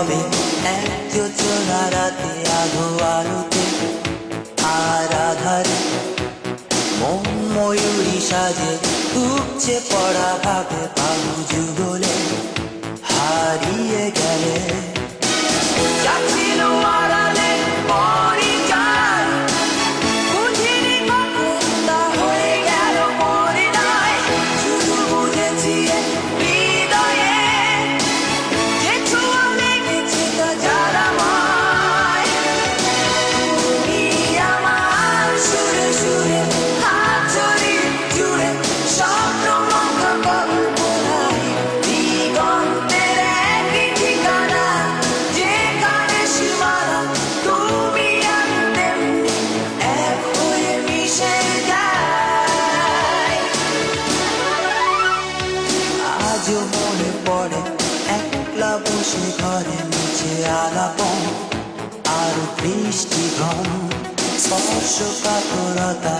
হবে। এক যোজনা রাতে আলো আলোতে আর আধারে মন ময়ূরী সাজে, উপচে পড়া ভাবে বাবু যুগলে হারিয়ে গেলে। বসে ঘরে নিচে আলাপন আর বৃষ্টি ঘম স্পর্শ কাতরতা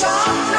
time